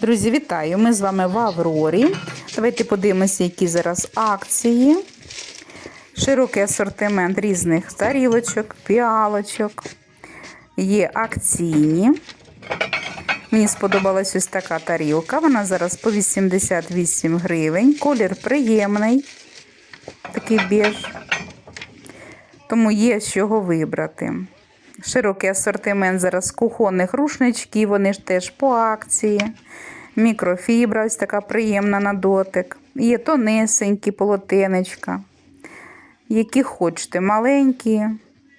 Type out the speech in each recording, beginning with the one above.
Друзі, вітаю! Ми з вами в Аврорі. Давайте подивимося, які зараз акції. Широкий асортимент різних тарілочок, піалочок. Є акційні. Мені сподобалась ось така тарілка. Вона зараз по 88 гривень. Колір приємний, такий біж. Тому є з чого вибрати. Широкий асортимент зараз кухонних рушничків, вони ж теж по акції. Мікрофібра, ось така приємна на дотик. Є тонесенькі полотенечка. Які хочете, маленькі,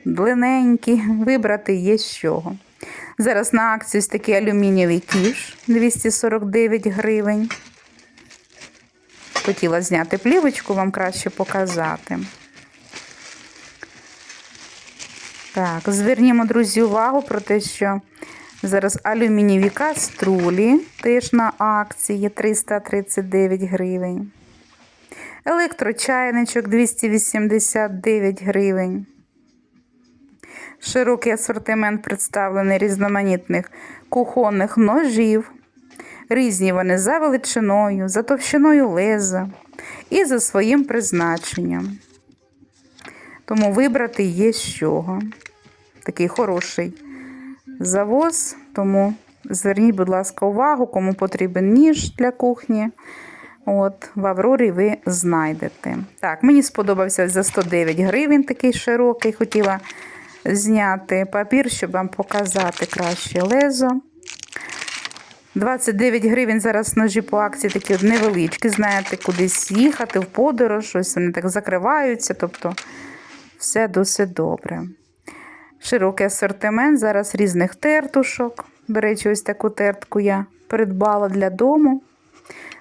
длинненькі, вибрати є з чого. Зараз на акції ось такий алюмінієвий кіш 249 гривень. Хотіла зняти плівочку, вам краще показати. Так, звернімо, друзі, увагу про те, що зараз алюмінієві каструлі теж на акції 339 гривень. Електрочайничок 289 гривень. Широкий асортимент представлений різноманітних кухонних ножів. Різні вони за величиною, за товщиною леза і за своїм призначенням. Тому вибрати є з чого. Такий хороший завоз, тому зверніть, будь ласка, увагу, кому потрібен ніж для кухні. От, в Аврорі ви знайдете. Так, мені сподобався за 109 гривень такий широкий. Хотіла зняти папір, щоб вам показати краще лезо. 29 гривень зараз ножі по акції такі невеличкі. Знаєте, кудись їхати в подорож, ось вони так закриваються. Тобто все досить добре. Широкий асортимент зараз різних тертушок. До речі, ось таку тертку я придбала для дому.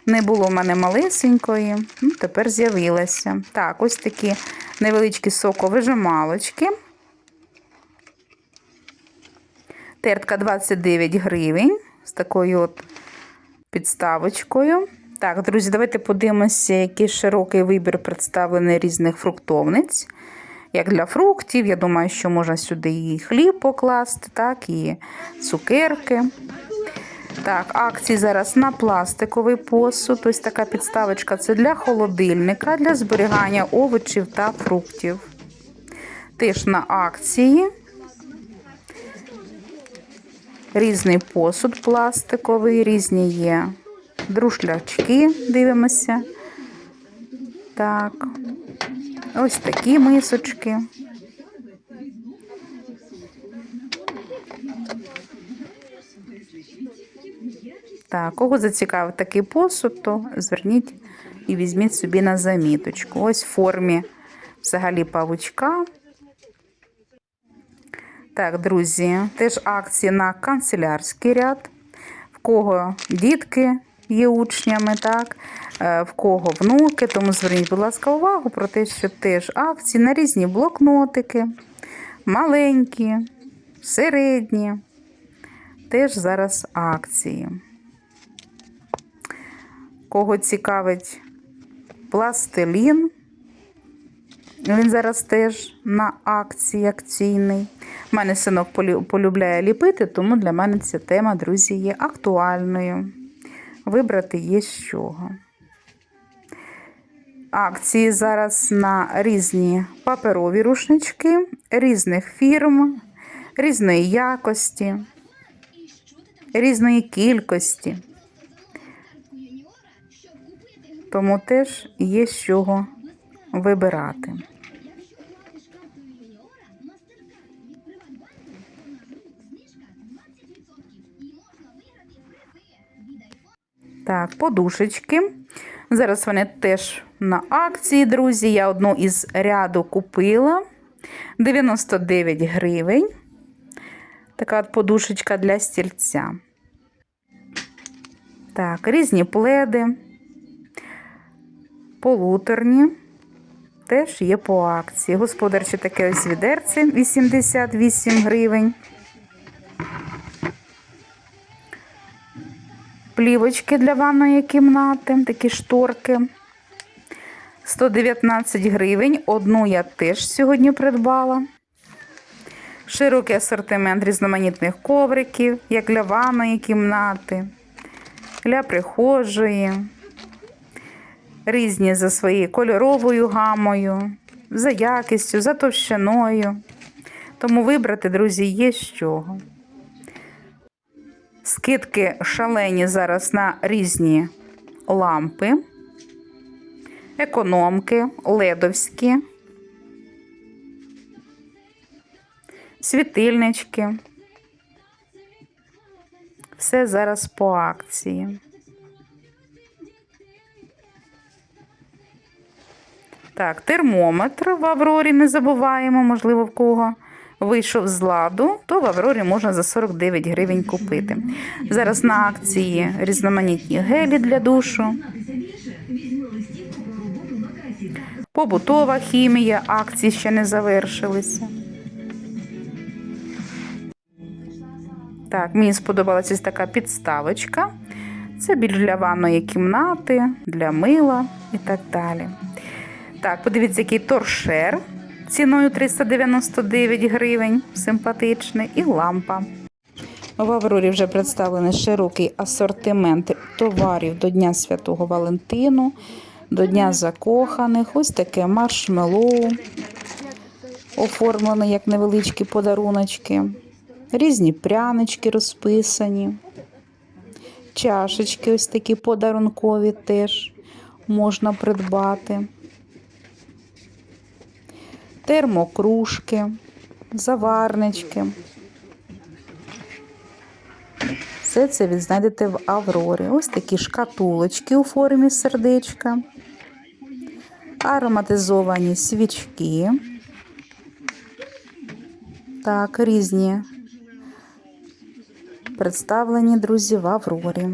Не було в мене малесенької, ну, тепер з'явилася. Так, ось такі невеличкі соковижималочки. Тертка 29 гривень з такою от підставочкою. Так, друзі, давайте подивимося, який широкий вибір представлений різних фруктовниць. Як для фруктів, я думаю, що можна сюди і хліб покласти, так, і цукерки. Так, акції зараз на пластиковий посуд. Ось така підставочка це для холодильника, для зберігання овочів та фруктів. Теж на акції. Різний посуд пластиковий, різні є друшлячки, дивимося. Так, ось такі мисочки. Так, кого зацікавив такий посуд, то зверніть і візьміть собі на заміточку. Ось в формі взагалі павучка. Так, друзі, теж акції на канцелярський ряд. В кого дітки є учнями, так, е, в кого внуки, тому зверніть, будь ласка, увагу про те, що теж акції на різні блокнотики, маленькі, середні. Теж зараз акції. Кого цікавить пластилін, він зараз теж на акції акційний. У мене синок полюбляє ліпити, тому для мене ця тема, друзі, є актуальною. Вибрати є з чого. Акції зараз на різні паперові рушнички, різних фірм, різної якості, різної кількості. Тому теж є з чого вибирати. Так, подушечки. Зараз вони теж на акції, друзі. Я одну із ряду купила 99 гривень. Така от подушечка для стільця. Так, різні пледи, полуторні. Теж є по акції. Господарче таке ось відерце 88 гривень. Плівочки для ванної кімнати, такі шторки. 119 гривень. Одну я теж сьогодні придбала. Широкий асортимент різноманітних ковриків, як для ванної кімнати, для прихожої, різні за своєю кольоровою гамою, за якістю, за товщиною. Тому вибрати, друзі, є з чого. Скидки шалені зараз на різні лампи, економки, ледовські, світильнички. Все зараз по акції. Так, термометр в Аврорі не забуваємо, можливо, в кого вийшов з ладу, то в Аврорі можна за 49 гривень купити. Зараз на акції різноманітні гелі для душу. Побутова хімія, акції ще не завершилися. Так, мені сподобалася така підставочка. Це більш для ванної кімнати, для мила і так далі. Так, подивіться, який торшер ціною 399 гривень, симпатичний, і лампа. В Аврорі вже представлений широкий асортимент товарів до Дня Святого Валентину, до Дня Закоханих. Ось таке маршмеллоу, оформлене як невеличкі подаруночки, різні прянички розписані, чашечки ось такі подарункові теж можна придбати термокружки, заварнички. Все це ви знайдете в Аврорі. Ось такі шкатулочки у формі сердечка, ароматизовані свічки. Так, різні представлені друзі в Аврорі.